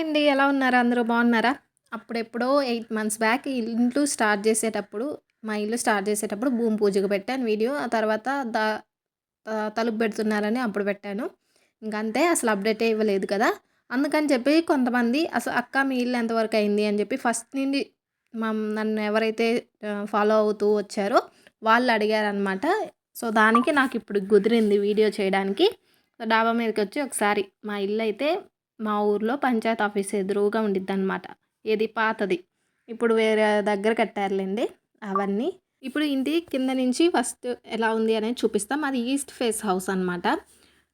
అయింది. ఎలా ఉన్నారు? అందరూ బాగున్నారా? అప్పుడెప్పుడో ఎయిట్ మంత్స్ బ్యాక్ ఇల్లు స్టార్ట్ చేసేటప్పుడు మా ఇల్లు స్టార్ట్ చేసేటప్పుడు భూమి పూజకు పెట్టాను వీడియో. ఆ తర్వాత దా త- తలుపు పెడుతున్నారని అప్పుడు పెట్టాను. ఇంకంతే అసలు అప్డేటే ఇవ్వలేదు కదా. అందుకని చెప్పి కొంతమంది అసలు అక్క మీ ఇల్లు ఎంతవరకు అయింది అని చెప్పి ఫస్ట్ నుండి మా నన్ను ఎవరైతే ఫాలో అవుతూ వచ్చారో వాళ్ళు అడిగారనమాట సో దానికి నాకు ఇప్పుడు కుదిరింది వీడియో చేయడానికి. డాబా మీదకి వచ్చి ఒకసారి మా ఇల్లు అయితే మా ఊర్లో పంచాయత్ ఆఫీస్ ఎదురుగా ఉండిద్ది అనమాట ఇది పాతది. ఇప్పుడు వేరే దగ్గర కట్టారులేండి అవన్నీ. ఇప్పుడు ఇంటి కింద నుంచి ఫస్ట్ ఎలా ఉంది అనేది చూపిస్తాం. అది ఈస్ట్ ఫేస్ హౌస్ అనమాట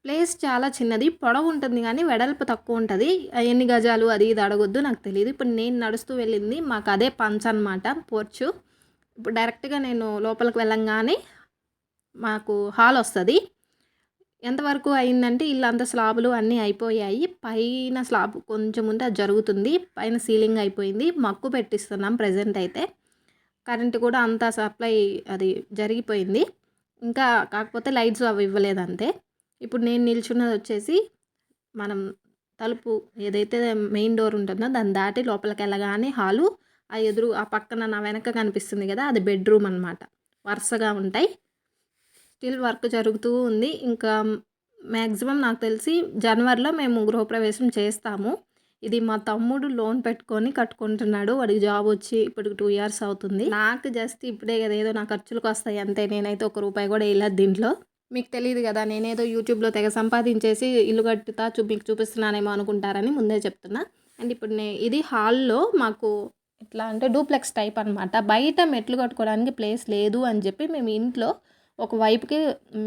ప్లేస్ చాలా చిన్నది పొడవు ఉంటుంది కానీ వెడల్పు తక్కువ ఉంటుంది. ఎన్ని గజాలు అది ఇది అడగొద్దు నాకు తెలియదు ఇప్పుడు నేను నడుస్తూ వెళ్ళింది మాకు అదే పంచ్ అనమాట పోర్చు. ఇప్పుడు డైరెక్ట్గా నేను లోపలికి వెళ్ళంగానే మాకు హాల్ వస్తుంది. ఎంతవరకు అయిందంటే ఇల్లు స్లాబులు అన్నీ అయిపోయాయి. పైన స్లాబ్ కొంచెం ఉంటే అది జరుగుతుంది. పైన సీలింగ్ అయిపోయింది. మక్కు పెట్టిస్తున్నాం ప్రజెంట్ అయితే. కరెంట్ కూడా అంతా సప్లై అది జరిగిపోయింది. ఇంకా కాకపోతే లైట్స్ అవి ఇవ్వలేదు అంతే. ఇప్పుడు నేను నిల్చున్నది వచ్చేసి మనం తలుపు ఏదైతే మెయిన్ డోర్ ఉంటుందో దాన్ని దాటి లోపలికి వెళ్ళగానే హాలు ఆ ఎదురు ఆ పక్కన నా వెనక కనిపిస్తుంది కదా అది బెడ్రూమ్ అనమాట వరుసగా ఉంటాయి. స్టిల్ వర్క్ జరుగుతూ ఉంది. ఇంకా మ్యాక్సిమం నాకు తెలిసి జనవరిలో మేము గృహప్రవేశం చేస్తాము. ఇది మా తమ్ముడు లోన్ పెట్టుకొని కట్టుకుంటున్నాడు. వాడికి జాబ్ వచ్చి ఇప్పుడు టూ ఇయర్స్ అవుతుంది. నాకు జస్ట్ ఇప్పుడే కదా ఏదో నా ఖర్చులకు వస్తాయి అంతే. నేనైతే ఒక రూపాయి కూడా వేయలేదు దీంట్లో. మీకు తెలియదు కదా నేనేదో యూట్యూబ్లో తెగ సంపాదించేసి ఇల్లు కట్టుతా చూ మీకు చూపిస్తున్నానేమో అనుకుంటారని ముందే చెప్తున్నా. అండ్ ఇప్పుడు నే ఇది హాల్లో మాకు ఎట్లా అంటే డూప్లెక్స్ టైప్ అనమాట బయట మెట్లు కట్టుకోవడానికి ప్లేస్ లేదు అని చెప్పి మేము ఇంట్లో ఒక వైపుకి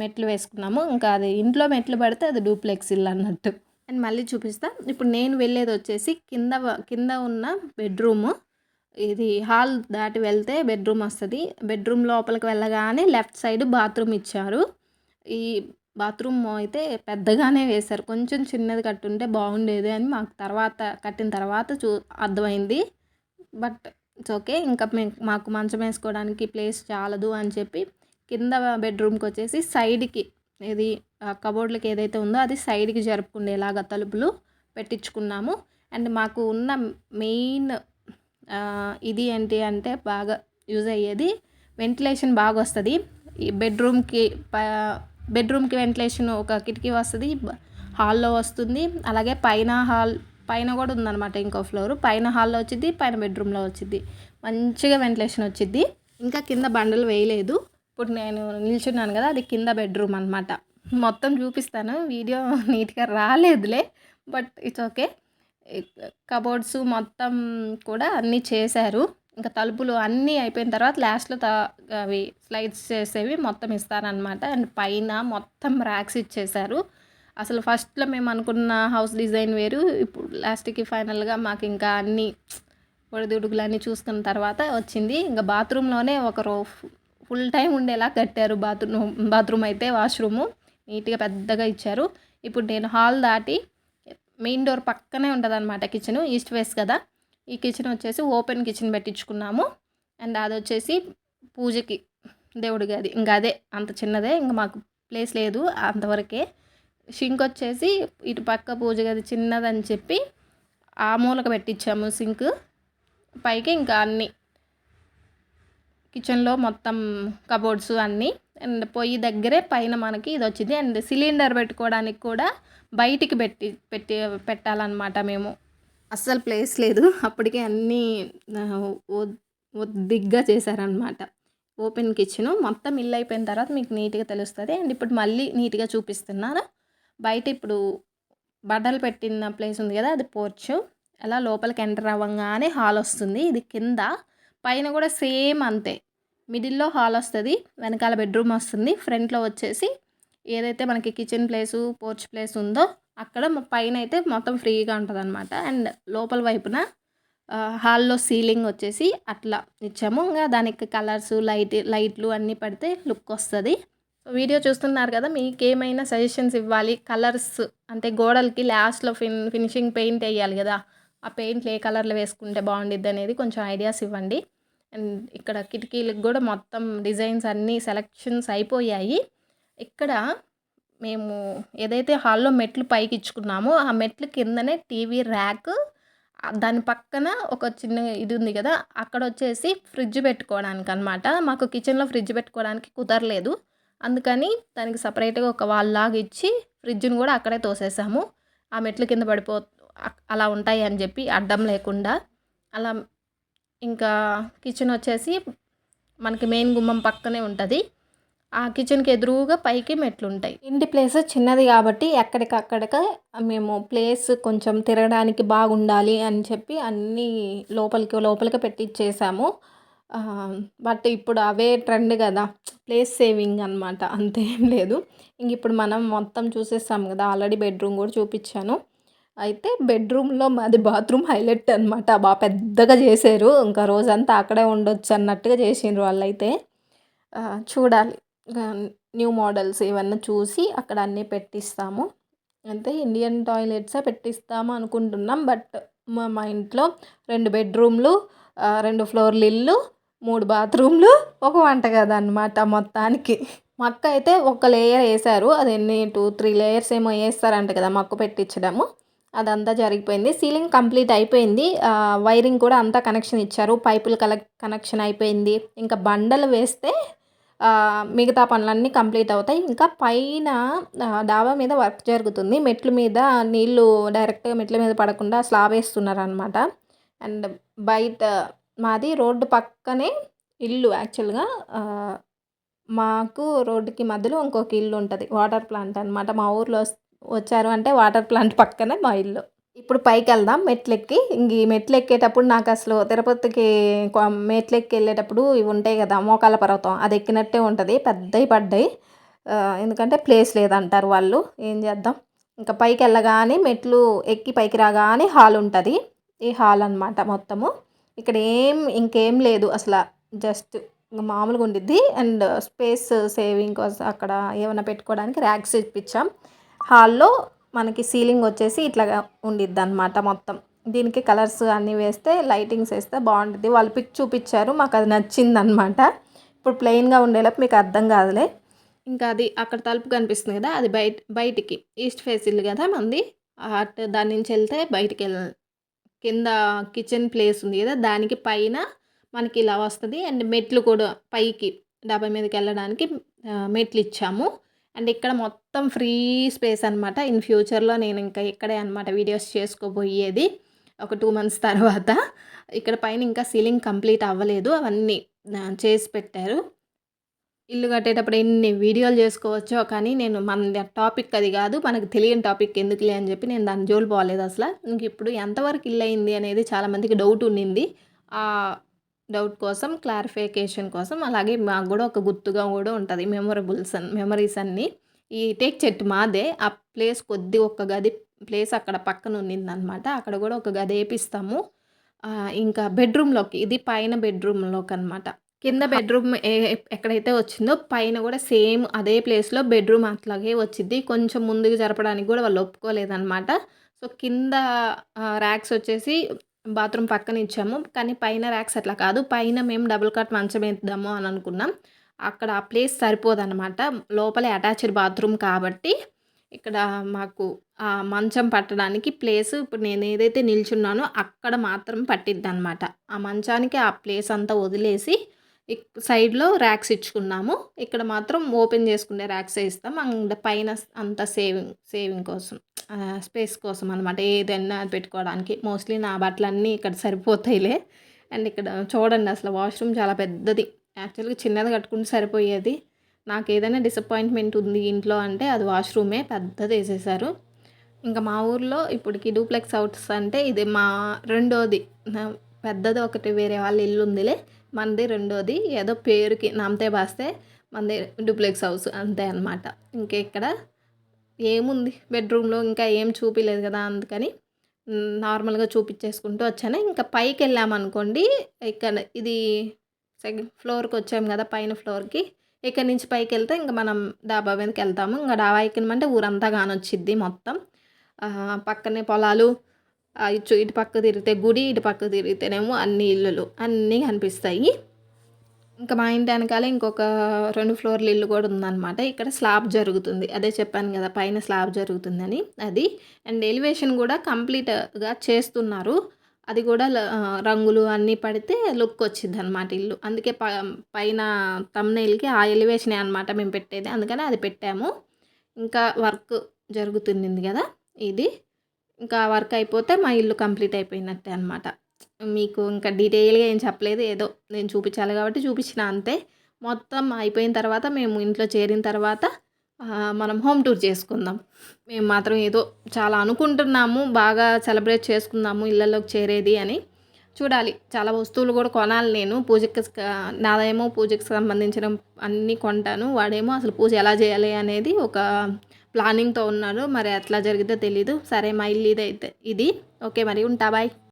మెట్లు వేసుకున్నాము. ఇంకా అది ఇంట్లో మెట్లు పడితే అది డూప్లెక్స్ ఇల్లు అన్నట్టు. అండ్ మళ్ళీ చూపిస్తా. ఇప్పుడు నేను వెళ్ళేది వచ్చేసి కింద కింద ఉన్న బెడ్రూము. ఇది హాల్ దాటి వెళ్తే బెడ్రూమ్ వస్తుంది. బెడ్రూమ్ లోపలికి వెళ్ళగానే లెఫ్ట్ సైడ్ బాత్రూమ్ ఇచ్చారు. ఈ బాత్రూమ్ అయితే పెద్దగానే వేశారు. కొంచెం చిన్నది కట్టుంటే బాగుండేది అని మాకు తర్వాత కట్టిన తర్వాత చూ అర్థమైంది. But it's okay. ఇంకా మేము మాకు మంచం వేసుకోవడానికి ప్లేస్ చాలదు అని చెప్పి కింద బెడ్రూమ్కి వచ్చేసి సైడ్కి ఇది కబోర్డ్లకి ఏదైతే ఉందో అది సైడ్కి జరుపుకునేలాగా తలుపులు పెట్టించుకున్నాము. అండ్ మాకు ఉన్న మెయిన్ ఇది ఏంటి అంటే బాగా యూజ్ అయ్యేది వెంటిలేషన్ బాగా వస్తుంది ఈ బెడ్రూమ్కి బెడ్రూమ్కి వెంటిలేషన్ ఒక కిటికీ వస్తుంది హాల్లో వస్తుంది. అలాగే పైన హాల్ పైన కూడా ఉందన్నమాట ఇంకో ఫ్లోర్. పైన హాల్లో వచ్చింది పైన బెడ్రూమ్లో వచ్చింది మంచిగా వెంటిలేషన్ వచ్చింది ఇంకా కింద బండలు వేయలేదు. ఇప్పుడు నేను నిల్చున్నాను కదా అది కింద బెడ్రూమ్ అనమాట మొత్తం చూపిస్తాను వీడియో నీట్గా రాలేదులే బట్ ఇట్స్ ఓకే. కబోర్డ్స్ మొత్తం కూడా అన్నీ చేశారు. ఇంకా తలుపులు అన్నీ అయిపోయిన తర్వాత లాస్ట్లో త అవి స్లైడ్స్ చేసేవి మొత్తం ఇస్తారనమాట అండ్ పైన మొత్తం ర్యాక్స్ ఇచ్చేశారు. అసలు ఫస్ట్లో మేము అనుకున్న హౌస్ డిజైన్ వేరు ఇప్పుడు లాస్ట్కి ఫైనల్గా మాకు ఇంకా అన్నీ ఒడిదుడుగులు అన్నీ చూసుకున్న తర్వాత వచ్చింది. ఇంకా బాత్రూంలోనే ఒక రో ఫుల్ టైం ఉండేలా కట్టారు బాత్రూమ్ బాత్రూమ్ అయితే వాష్రూము నీట్గా పెద్దగా ఇచ్చారు. ఇప్పుడు నేను హాల్ దాటి మెయిన్ డోర్ పక్కనే ఉంటుంది అనమాట కిచెన్ ఈస్ట్ వేస్ట్ కదా. ఈ కిచెన్ వచ్చేసి ఓపెన్ కిచెన్ పెట్టించుకున్నాము. అండ్ అది వచ్చేసి పూజకి దేవుడి గది ఇంకా అదే అంత చిన్నదే ఇంకా మాకు ప్లేస్ లేదు అంతవరకే. సింక్ వచ్చేసి ఇటు పక్క పూజ గది చిన్నదని చెప్పి ఆ మూలక పెట్టించాము సింక్. పైకి ఇంకా అన్నీ కిచెన్లో మొత్తం కబోర్డ్స్ అన్నీ అండ్ పొయ్యి దగ్గరే పైన మనకి ఇది వచ్చింది. అండ్ సిలిండర్ పెట్టుకోవడానికి కూడా బయటికి పెట్టి పెట్టి పెట్టాలన్నమాట మేము. అస్సలు ప్లేస్ లేదు. అప్పటికే అన్నీ దిగ్గా చేశారనమాట ఓపెన్ కిచెన్. మొత్తం ఇల్లు అయిపోయిన తర్వాత మీకు నీట్గా తెలుస్తుంది. అండ్ ఇప్పుడు మళ్ళీ నీట్గా చూపిస్తున్నాను. బయట ఇప్పుడు బట్టలు పెట్టిన ప్లేస్ ఉంది కదా అది పోర్చు. అలా లోపలికి ఎంటర్ అవ్వగానే హాల్ వస్తుంది. ఇది కింద పైన కూడా సేమ్ అంతే. మిడిల్లో హాల్ వస్తుంది వెనకాల బెడ్రూమ్ వస్తుంది ఫ్రంట్లో వచ్చేసి ఏదైతే మనకి కిచెన్ ప్లేసు పోర్చ్ ప్లేస్ ఉందో అక్కడ పైన అయితే మొత్తం ఫ్రీగా ఉంటుంది అనమాట అండ్ లోపల వైపున హాల్లో సీలింగ్ వచ్చేసి అట్లా ఇచ్చాము. ఇంకా దానికి కలర్స్ లైట్ లైట్లు అన్నీ పడితే లుక్ వస్తుంది. వీడియో చూస్తున్నారు కదా మీకు ఏమైనా సజెషన్స్ ఇవ్వాలి? కలర్స్ అంటే గోడలకి లాస్ట్లో ఫిన్ ఫినిషింగ్ పెయింట్ వేయాలి కదా ఆ పెయింట్లు ఏ కలర్లో వేసుకుంటే బాగుండిద్ది అనేది కొంచెం ఐడియాస్ ఇవ్వండి. అండ్ ఇక్కడ కిటికీలకు కూడా మొత్తం డిజైన్స్ అన్నీ సెలెక్షన్స్ అయిపోయాయి. ఇక్కడ మేము ఏదైతే హాల్లో మెట్లు పైకి ఇచ్చుకున్నామో ఆ మెట్లు కిందనే టీవీ ర్యాక్ దాని పక్కన ఒక చిన్న ఇది ఉంది కదా అక్కడ వచ్చేసి ఫ్రిడ్జ్ పెట్టుకోవడానికి అనమాట మాకు కిచెన్లో ఫ్రిడ్జ్ పెట్టుకోవడానికి కుదరలేదు. అందుకని దానికి సపరేట్గా ఒక వాల్ లాగా ఇచ్చి ఫ్రిడ్జ్ని కూడా అక్కడే తోసేసాము. ఆ మెట్ల కింద పడిపో అలా ఉంటాయి అని చెప్పి అడ్డం లేకుండా అలా ఇంకా కిచెన్ వచ్చేసి మనకి మెయిన్ గుమ్మం పక్కనే ఉంటుంది. ఆ కిచెన్కి ఎదురుగా పైకి మెట్లు ఉంటాయి. ఇంటి ప్లేస్ చిన్నది కాబట్టి ఎక్కడికక్కడిక మేము ప్లేస్ కొంచెం తిరగడానికి బాగుండాలి అని చెప్పి అన్నీ లోపలికి లోపలికి పెట్టించేసాము బట్ ఇప్పుడు అవే ట్రెండ్ కదా ప్లేస్ సేవింగ్ అనమాట అంతేం లేదు. ఇంక ఇప్పుడు మనం మొత్తం చూసేసాము కదా ఆల్రెడీ బెడ్రూమ్ కూడా చూపించాను. అయితే బెడ్రూమ్లో మాది బాత్రూమ్ హైలైట్ అనమాట బాగా పెద్దగా చేశారు. ఇంకా రోజంతా అక్కడే ఉండొచ్చు అన్నట్టుగా చేసిండ్రు వాళ్ళైతే. చూడాలి. న్యూ మోడల్స్ ఇవన్నీ చూసి అక్కడ అన్నీ పెట్టిస్తాము. అంటే ఇండియన్ టాయిలెట్సే పెట్టిస్తాము అనుకుంటున్నాం. బట్ మా మా ఇంట్లో రెండు బెడ్రూమ్లు రెండు ఫ్లోర్లు ఇల్లు మూడు బాత్రూమ్లు ఒక వంటగది అనమాట మొత్తానికి. మక్క అయితే ఒక లేయర్ వేశారు అది ఎన్ని టూ త్రీ లేయర్స్ ఏమో వేస్తారంట కదా మక్కు పెట్టించడము. అదంతా జరిగిపోయింది. సీలింగ్ కంప్లీట్ అయిపోయింది. వైరింగ్ కూడా అంతా కనెక్షన్ ఇచ్చారు. పైపులు కలెక్ కనెక్షన్ అయిపోయింది. ఇంకా బండలు వేస్తే మిగతా పనులన్నీ కంప్లీట్ అవుతాయి. ఇంకా పైన డాబా మీద వర్క్ జరుగుతుంది. మెట్ల మీద నీళ్ళు డైరెక్ట్గా మెట్ల మీద పడకుండా స్లాబ్ వేస్తున్నారు అనమాట అండ్ బయట మాది రోడ్డు పక్కనే ఇల్లు యాక్చువల్గా. మాకు రోడ్డుకి మధ్యలో ఇంకొక ఇల్లు ఉంటుంది. వాటర్ ప్లాంట్ అనమాట మా ఊర్లో వచ్చారు అంటే వాటర్ ప్లాంట్ పక్కనే మా ఇల్లు. ఇప్పుడు పైకి వెళ్దాం మెట్లెక్కి. ఇంక ఈ మెట్లు ఎక్కేటప్పుడు నాకు అసలు తిరుపతికి మెట్లెక్కి వెళ్ళేటప్పుడు ఇవి ఉంటాయి కదా మోకాల పర్వతం. అది ఎక్కినట్టే ఉంటుంది. పెద్దవి పడ్డాయి. ఎందుకంటే ప్లేస్ లేదంటారు వాళ్ళు. ఏం చేద్దాం? ఇంకా పైకి వెళ్ళగానే మెట్లు ఎక్కి పైకి రాగానే హాల్ ఉంటుంది. ఈ హాల్ అన్నమాట మొత్తము. ఇక్కడ ఏం ఇంకేం లేదు అసలు. జస్ట్ మామూలుగా ఉండిద్ది. అండ్ స్పేస్ సేవింగ్ కోసం అక్కడ ఏమైనా పెట్టుకోవడానికి ర్యాక్స్ ఇప్పించాం. హాల్లో మనకి సీలింగ్ వచ్చేసి ఇట్లా ఉండిద్ది అనమాట మొత్తం. దీనికి కలర్స్ అన్నీ వేస్తే లైటింగ్స్ వేస్తే బాగుంటుంది వాళ్ళు పిక్ చూపించారు మాకు అది నచ్చింది అనమాట ఇప్పుడు ప్లెయిన్గా ఉండేలోపు మీకు అర్థం కాదులే. ఇంకా అది అక్కడ తలుపు కనిపిస్తుంది కదా అది బయట బయటికి ఈస్ట్ ఫేస్ ఇల్లు కదా మంది అటు దాని నుంచి వెళ్తే బయటికి వెళ్ళ కింద కిచెన్ ప్లేస్ ఉంది కదా దానికి పైన మనకి ఇలా వస్తుంది. అండ్ మెట్లు కూడా పైకి డాబా మీదకి వెళ్ళడానికి మెట్లు ఇచ్చాము. అండ్ ఇక్కడ మొత్తం ఫ్రీ స్పేస్ అనమాట ఇన్ ఫ్యూచర్లో నేను ఇంకా ఇక్కడే అనమాట వీడియోస్ చేసుకోబోయేది. ఒక టూ మంత్స్ తర్వాత. ఇక్కడ పైన ఇంకా సీలింగ్ కంప్లీట్ అవ్వలేదు. అవన్నీ చేసి పెట్టారు. ఇల్లు కట్టేటప్పుడు ఎన్ని వీడియోలు చేసుకోవచ్చో కానీ నేను మన టాపిక్ అది కాదు. మనకు తెలియని టాపిక్ ఎందుకులే అని చెప్పి నేను దాని జోలు పోలేదు అసలు. ఇంక ఇప్పుడు ఎంతవరకు ఇల్లు అయింది అనేది చాలామందికి డౌట్ ఉండింది. డౌట్ కోసం క్లారిఫికేషన్ కోసం అలాగే మాకు కూడా ఒక గుర్తుగా కూడా ఉంటుంది మెమొరబుల్స్ మెమరీస్ అన్నీ. ఈ టేక్ చెట్టు మాదే ఆ ప్లేస్ కొద్ది ఒక గది ప్లేస్ అక్కడ పక్కన ఉన్నిందనమాట. అక్కడ కూడా ఒక గది వేపిస్తాము ఇంకా బెడ్రూమ్లోకి ఇది పైన బెడ్రూమ్లోకి అనమాట కింద బెడ్రూమ్ ఎక్కడైతే వచ్చిందో పైన కూడా సేమ్ అదే ప్లేస్లో బెడ్రూమ్ అట్లాగే వచ్చింది కొంచెం ముందుకు జరపడానికి కూడా వాళ్ళు ఒప్పుకోలేదన్నమాట సో కింద ర్యాక్స్ వచ్చేసి బాత్రూమ్ పక్కన ఇచ్చాము. కానీ పైన ర్యాక్స్ అట్లా కాదు. పైన మేము డబుల్ కట్ మంచం వేద్దాము అని అనుకున్నాం. అక్కడ ఆ ప్లేస్ సరిపోదన్నమాట. లోపలే అటాచ్డ్ బాత్రూమ్ కాబట్టి ఇక్కడ మాకు ఆ మంచం పట్టడానికి ప్లేస్ ఇప్పుడు నేను ఏదైతే నిల్చున్నానో అక్కడ మాత్రం పట్టిద్ది అనమాట ఆ మంచానికి ఆ ప్లేస్ అంతా వదిలేసి సైడ్లో ర్యాక్స్ ఇచ్చుకున్నాము. ఇక్కడ మాత్రం ఓపెన్ చేసుకునే ర్యాక్స్ ఇస్తాం. అండ్ పైన అంత సేవింగ్ సేవింగ్ కోసం స్పేస్ కోసం అనమాట ఏదైనా పెట్టుకోవడానికి. మోస్ట్లీ నా బట్టలన్నీ ఇక్కడ సరిపోతాయిలే. అండ్ ఇక్కడ చూడండి అసలు వాష్రూమ్ చాలా పెద్దది. యాక్చువల్గా చిన్నది కట్టుకుంటే సరిపోయేది. నాకు ఏదైనా డిసప్పాయింట్మెంట్ ఉంది ఇంట్లో అంటే అది వాష్రూమే పెద్దది వేసేసారు. ఇంకా మా ఊర్లో ఇప్పటికి డూప్లెక్స్ హౌస్ అంటే ఇది మా రెండోది. నా- పెద్దది ఒకటి వేరే వాళ్ళ ఇల్లు ఉందిలే. మనది రెండోది ఏదో పేరుకి నామతే బాస్తే మనది డూప్లెక్స్ హౌస్ అంతే అనమాట ఇంకా ఇక్కడ ఏముంది బెడ్రూమ్లో ఇంకా ఏం చూపించలేదు కదా అందుకని నార్మల్గా చూపించేసుకుంటూ వచ్చాను. ఇంకా పైకి వెళ్ళామనుకోండి ఇక్కడ ఇది సెకండ్ ఫ్లోర్కి వచ్చాము కదా పైన ఫ్లోర్కి. ఇక్కడ నుంచి పైకి వెళ్తే ఇంకా మనం డాబా మీదకి వెళ్తాము. ఇంకా డాబా ఎక్కినమంటే ఊరంతా కానొచ్చిద్ది మొత్తం. పక్కనే పొలాలు ఆ, ఇటు ఇటు పక్క తిరిగితే గుడి ఇటు పక్క తిరిగితేనేమో అన్ని ఇల్లులు అన్నీ కనిపిస్తాయి ఇంకా మా ఇంటి వెనకాల ఇంకొక రెండు ఫ్లోర్ల ఇల్లు కూడా ఉందన్నమాట ఇక్కడ స్లాబ్ జరుగుతుంది అదే చెప్పాను కదా పైన స్లాబ్ జరుగుతుందని అది అండ్ ఎలివేషన్ కూడా కంప్లీట్గా చేస్తున్నారు అది కూడా రంగులు అన్నీ పడితే లుక్ వచ్చిద్దనమాట ఇల్లు. అందుకే ప పైన తమ్నైల్కి ఆ ఎలివేషనే అనమాట మేము పెట్టేది. అందుకని అది పెట్టాము. ఇంకా వర్క్ జరుగుతుంది కదా ఇది. ఇంకా వర్క్ అయిపోతే మా ఇల్లు కంప్లీట్ అయిపోయినట్టే అనమాట. మీకు ఇంకా డీటెయిల్‌గా ఏం చెప్పలేదు. ఏదో నేను చూపించాలి కాబట్టి చూపించిన అంతే. మొత్తం అయిపోయిన తర్వాత మేము ఇంట్లో చేరిన తర్వాత మనం హోమ్ టూర్ చేసుకుందాం. మేము మాత్రం ఏదో చాలా అనుకుంటున్నాము. బాగా సెలబ్రేట్ చేసుకుందాము ఇళ్ళలోకి చేరేది అని. చూడాలి. చాలా వస్తువులు కూడా కొనాలి నేను. పూజకి నాదేమో పూజకి సంబంధించిన అన్నీ కొంటాను. వాడేమో అసలు పూజ ఎలా చేయాలి అనేది ఒక ప్లానింగ్‌తో ఉన్నాడు. మరి ఎట్లా జరిగిద్దో తెలీదు. సరే మా ఇల్లు ఇదైతే ఇది. ఓకే మరి ఉంటా బాయ్.